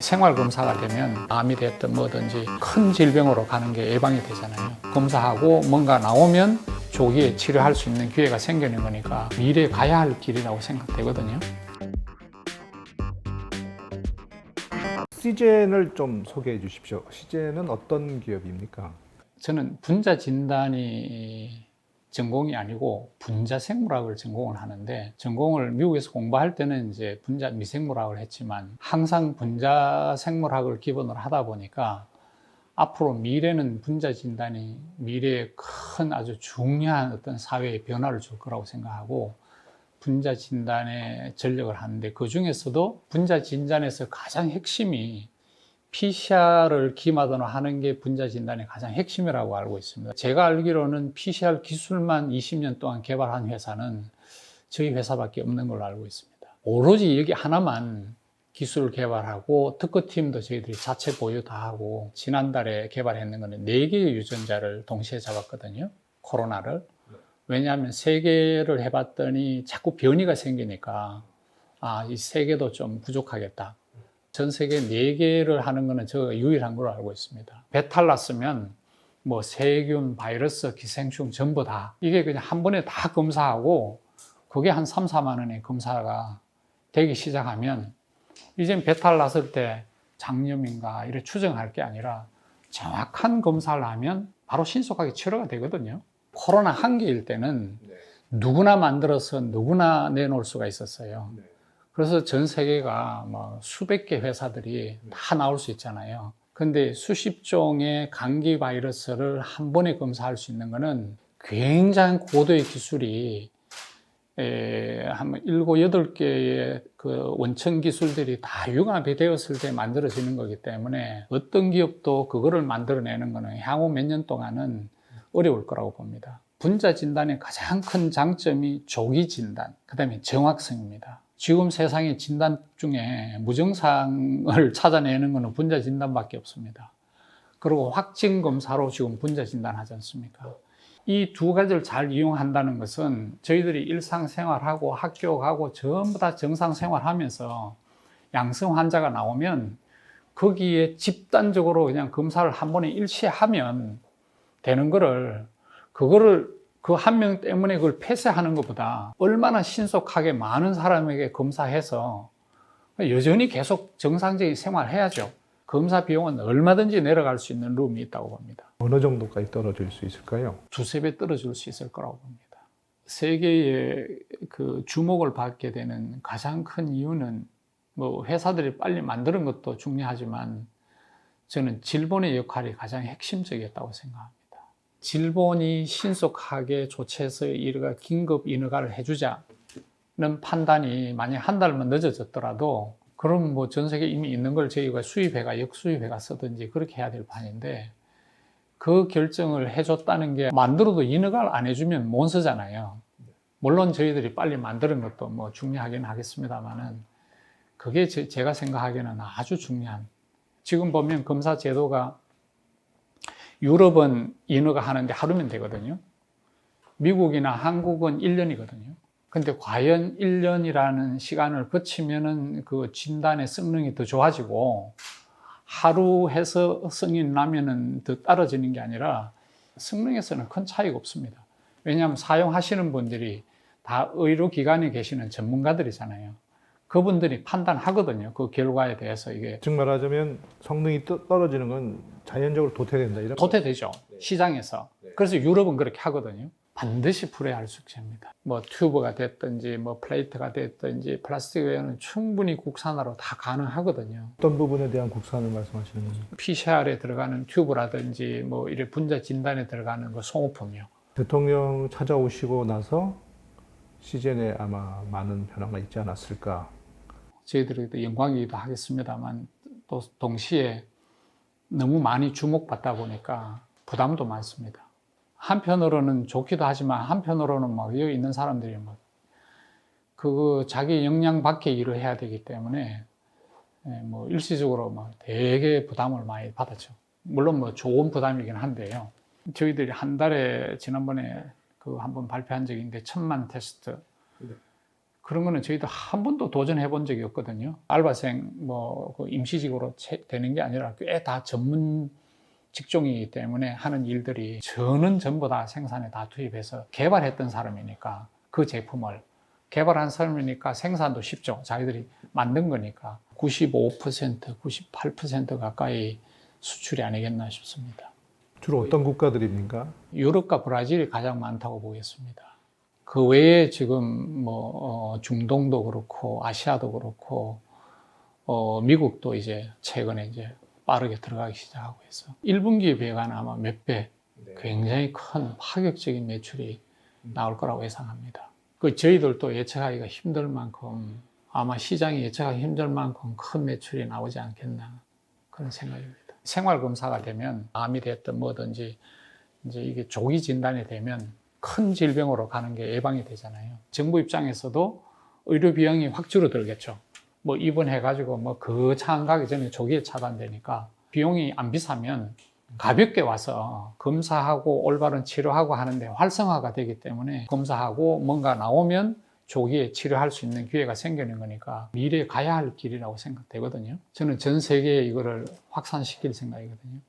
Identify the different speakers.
Speaker 1: 생활 검사가 되면 암이 됐든 뭐든지 큰 질병으로 가는 게 예방이 되잖아요. 검사하고 뭔가 나오면 조기에 치료할 수 있는 기회가 생기는 거니까 미래에 가야 할 길이라고 생각되거든요.
Speaker 2: 시젠을 좀 소개해 주십시오. 시젠은 어떤 기업입니까?
Speaker 1: 저는 분자 진단이 전공이 아니고 분자 생물학을 전공을 하는데 전공을 미국에서 공부할 때는 이제 분자 미생물학을 했지만 항상 분자 생물학을 기본으로 하다 보니까 앞으로 미래는 분자 진단이 미래에 큰 아주 중요한 어떤 사회의 변화를 줄 거라고 생각하고 분자 진단에 전력을 하는데 그 중에서도 분자 진단에서 가장 핵심이 PCR을 기마으로 하는 게 분자 진단의 가장 핵심이라고 알고 있습니다. 제가 알기로는 PCR 기술만 20년 동안 개발한 회사는 저희 회사밖에 없는 걸로 알고 있습니다. 오로지 여기 하나만 기술 개발하고 특허팀도 저희들이 자체 보유 다 하고 지난달에 개발했는 거는 4개의 유전자를 동시에 잡았거든요. 코로나를. 왜냐하면 세 개를 해봤더니 자꾸 변이가 생기니까 아, 이세 개도 좀 부족하겠다. 전 세계 네 개를 하는 거는 저가 유일한 걸로 알고 있습니다. 배탈 났으면 뭐 세균, 바이러스, 기생충 전부 다 이게 그냥 한 번에 다 검사하고 그게 한 3, 4만 원의 검사가 되기 시작하면 이젠 배탈 났을 때 장염인가 이렇게 추정할 게 아니라 정확한 검사를 하면 바로 신속하게 치료가 되거든요. 코로나 한계일 때는 누구나 만들어서 누구나 내놓을 수가 있었어요. 그래서 전 세계가 뭐 수백 개 회사들이 다 나올 수 있잖아요. 근데 수십 종의 감기 바이러스를 한 번에 검사할 수 있는 거는 굉장히 고도의 기술이 에, 한 일곱, 여덟 개의 그 원천 기술들이 다 융합이 되었을 때 만들어지는 거기 때문에 어떤 기업도 그거를 만들어내는 거는 향후 몇 년 동안은 어려울 거라고 봅니다. 분자 진단의 가장 큰 장점이 조기 진단, 그 다음에 정확성입니다. 지금 세상의 진단 중에 무증상을 찾아내는 것은 분자 진단밖에 없습니다. 그리고 확진 검사로 지금 분자 진단하지 않습니까? 이 두 가지를 잘 이용한다는 것은 저희들이 일상생활하고 학교 가고 전부 다 정상생활하면서 양성 환자가 나오면 거기에 집단적으로 그냥 검사를 한 번에 일치하면 되는 거를 그거를 그 한 명 때문에 그걸 폐쇄하는 것보다 얼마나 신속하게 많은 사람에게 검사해서 여전히 계속 정상적인 생활을 해야죠. 검사 비용은 얼마든지 내려갈 수 있는 룸이 있다고 봅니다.
Speaker 2: 어느 정도까지 떨어질 수 있을까요?
Speaker 1: 두세 배 떨어질 수 있을 거라고 봅니다. 세계의 그 주목을 받게 되는 가장 큰 이유는 뭐 회사들이 빨리 만드는 것도 중요하지만 저는 질본의 역할이 가장 핵심적이었다고 생각합니다. 질본이 신속하게 조치해서 이르가 긴급 인허가를 해주자는 판단이 만약 한 달만 늦어졌더라도 그럼 뭐 전 세계에 이미 있는 걸 저희가 수입해가 역수입해가 쓰든지 그렇게 해야 될 판인데 그 결정을 해줬다는 게 만들어도 인허가를 안 해주면 못 쓰잖아요. 물론 저희들이 빨리 만드는 것도 뭐 중요하긴 하겠습니다만은 그게 제, 제가 생각하기에는 아주 중요한 지금 보면 검사 제도가 유럽은 인허가 하는데 하루면 되거든요. 미국이나 한국은 1년이거든요. 근데 과연 1년이라는 시간을 거치면은 그 진단의 성능이 더 좋아지고 하루 해서 승인 나면은 더 떨어지는 게 아니라 성능에서는 큰 차이가 없습니다. 왜냐하면 사용하시는 분들이 다 의료 기관에 계시는 전문가들이잖아요. 그분들이 판단하거든요. 그 결과에 대해서 이게
Speaker 2: 즉 말하자면 성능이 떠- 떨어지는 건 자연적으로 도태된다 이런
Speaker 1: 도태되죠. 시장에서. 그래서 유럽은 그렇게 하거든요. 반드시 풀어야 할 숙제입니다. 뭐 튜브가 됐든지 뭐 플레이트가 됐든지 플라스틱 외에는 충분히 국산화로 다 가능하거든요.
Speaker 2: 어떤 부분에 대한 국산을 말씀하시는 거죠?
Speaker 1: PCR에 들어가는 튜브라든지 뭐 이런 분자 진단에 들어가는 그 소모품이요.
Speaker 2: 대통령 찾아오시고 나서 시즌에 아마 많은 변화가 있지 않았을까.
Speaker 1: 저희들에게도 영광이기도 하겠습니다만 또 동시에 너무 많이 주목받다 보니까 부담도 많습니다. 한편으로는 좋기도 하지만 한편으로는 막 여기 있는 사람들이 막 그거 자기 역량 밖의 일을 해야 되기 때문에 예, 뭐 일시적으로 막 되게 부담을 많이 받았죠. 물론 뭐 좋은 부담이긴 한데요. 저희들이 한 달에 지난번에 그 한번 발표한 있는데 천만 테스트 그런 거는 저희도 한 번도 도전해 본 적이 없거든요. 알바생 뭐그 임시직으로 채- 되는 게 아니라 꽤 다 전문 직종이기 때문에 하는 일들이 저는 전부 다 생산에 다 투입해서 개발했던 사람이니까 그 제품을 개발한 사람이니까 생산도 쉽죠. 자기들이 만든 거니까 95% 98% 가까이 수출이 아니겠나 싶습니다.
Speaker 2: 주로 어떤 국가들입니까?
Speaker 1: 유럽과 브라질이 가장 많다고 보겠습니다. 그 외에 지금 뭐 어, 중동도 그렇고 아시아도 그렇고 어, 미국도 이제 최근에 이제 빠르게 들어가기 시작하고 있어. 1분기에 비해가는 아마 몇 배 굉장히 큰 파격적인 매출이 나올 거라고 예상합니다. 그 저희들도 예측하기가 힘들 만큼 아마 시장이 예측하기 힘들 만큼 큰 매출이 나오지 않겠나 그런 생각입니다. 생활 검사가 되면 암이 됐든 뭐든지 이제 이게 조기 진단이 되면 큰 질병으로 가는 게 예방이 되잖아요. 정부 입장에서도 의료 비용이 확 줄어들겠죠. 뭐 입원해가지고 뭐 그창 가기 전에 조기에 차단되니까 비용이 안 비싸면 가볍게 와서 검사하고 올바른 치료하고 하는데 활성화가 되기 때문에 검사하고 뭔가 나오면 조기에 치료할 수 있는 기회가 생기는 거니까 미래에 가야 할 길이라고 생각되거든요. 저는 전 세계에 이거를 확산시킬 생각이거든요.